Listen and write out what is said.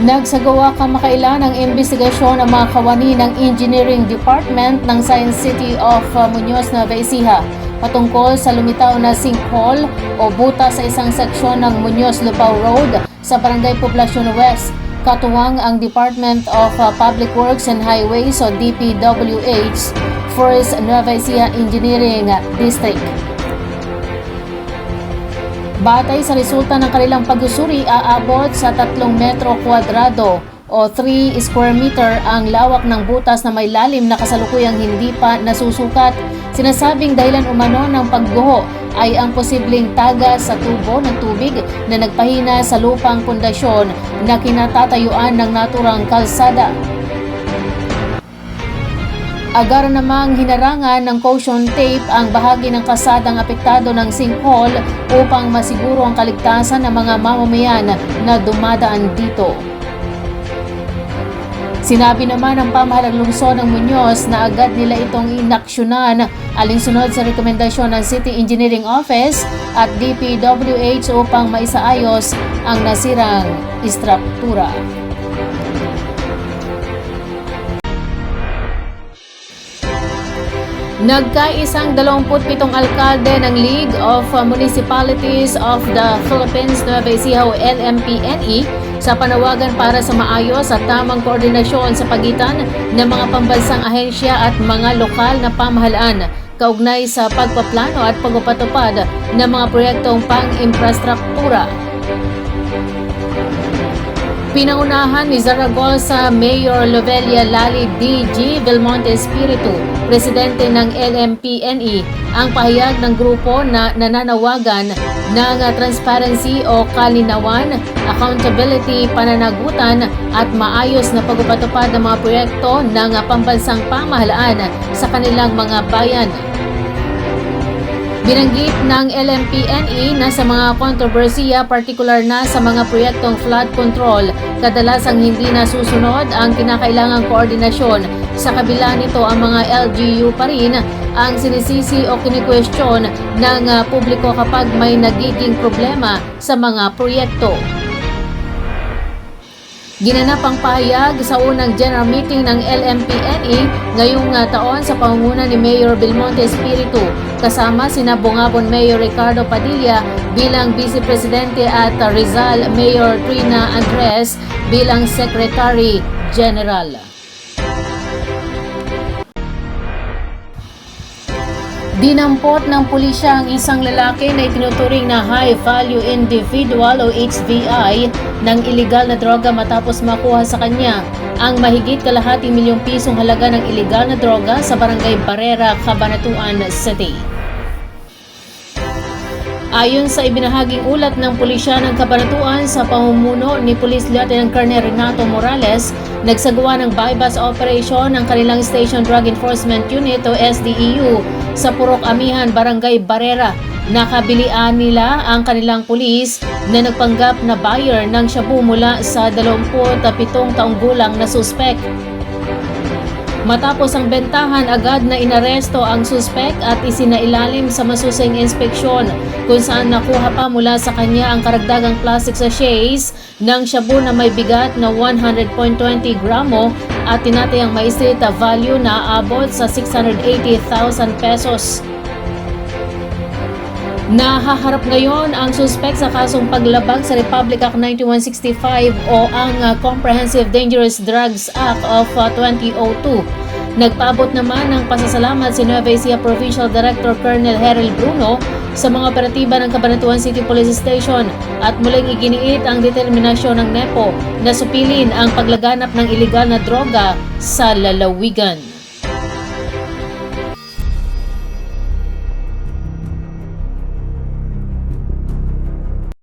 Nagsagawa kamakailan ng investigasyon ang mga kawani ng Engineering Department ng Science City of uh, Muñoz, Nueva Ecija patungkol sa lumitaw na sinkhole o buta sa isang seksyon ng Muñoz Lupao Road sa Barangay Poblacion West. Katuwang ang Department of uh, Public Works and Highways o DPWH First Nueva Ecija Engineering District. Batay sa resulta ng kanilang pagsusuri, aabot sa 3 metro kwadrado o 3 square meter ang lawak ng butas na may lalim na kasalukuyang hindi pa nasusukat. Sinasabing dahilan umano ng pagguho ay ang posibleng tagas sa tubo ng tubig na nagpahina sa lupang pundasyon na kinatatayuan ng naturang kalsada. Agara namang hinarangan ng caution tape ang bahagi ng kasadang apektado ng sinkhole upang masiguro ang kaligtasan ng mga mamamayan na dumadaan dito. Sinabi naman ng pamahalang lungsod ng Muñoz na agad nila itong inaksyonan alinsunod sa rekomendasyon ng City Engineering Office at DPWH upang maisaayos ang nasirang istruktura. Nagkaisang 27 alkalde ng League of Municipalities of the Philippines Nueva Ecija o LMPNE sa panawagan para sa maayos at tamang koordinasyon sa pagitan ng mga pambansang ahensya at mga lokal na pamahalaan kaugnay sa pagpaplano at pagpapatupad ng mga proyektong pang-infrastruktura. Pinangunahan ni Zaragoza Mayor Lovelia Lali D.G. Belmonte Espiritu, presidente ng LMPNE, ang pahayag ng grupo na nananawagan ng transparency o kalinawan, accountability, pananagutan at maayos na pagpapatupad ng mga proyekto ng pambansang pamahalaan sa kanilang mga bayan. Binanggit ng LMPNE na sa mga kontrobersiya, partikular na sa mga proyektong flood control, kadalasang hindi nasusunod ang kinakailangang koordinasyon. Sa kabila nito, ang mga LGU pa rin ang sinisisi o kinikwestiyon ng uh, publiko kapag may nagiging problema sa mga proyekto. Ginanap ang pahayag sa unang general meeting ng LMPNE ngayong uh, taon sa pangunguna ni Mayor Belmonte Espiritu kasama sina Bungabon Mayor Ricardo Padilla bilang Vice Presidente at uh, Rizal Mayor Trina Andres bilang Secretary General. Dinampot ng pulisya ang isang lalaki na itinuturing na high value individual o HVI ng iligal na droga matapos makuha sa kanya ang mahigit kalahati milyong pisong halaga ng iligal na droga sa barangay Barrera, Cabanatuan City. Ayon sa ibinahaging ulat ng pulisya ng Kabanatuan sa pamumuno ni Police Lieutenant Colonel Renato Morales, nagsagawa ng bypass operation ng kanilang Station Drug Enforcement Unit o SDEU sa Purok Amihan, Barangay Barrera. Nakabilian nila ang kanilang pulis na nagpanggap na buyer ng shabu mula sa 27 taong gulang na suspect. Matapos ang bentahan, agad na inaresto ang suspek at isinailalim sa masusing inspeksyon kung saan nakuha pa mula sa kanya ang karagdagang plastic sachets ng shabu na may bigat na 100.20 gramo at tinatayang may street value na aabot sa 680,000 pesos. Nahaharap ngayon ang suspect sa kasong paglabag sa Republic Act 9165 o ang uh, Comprehensive Dangerous Drugs Act of uh, 2002. Nagpaabot naman ng pasasalamat si Nueva Ecija Provincial Director Colonel Herel Bruno sa mga operatiba ng Cabanatuan City Police Station at muling iginiit ang determinasyon ng NEPO na supilin ang paglaganap ng ilegal na droga sa lalawigan.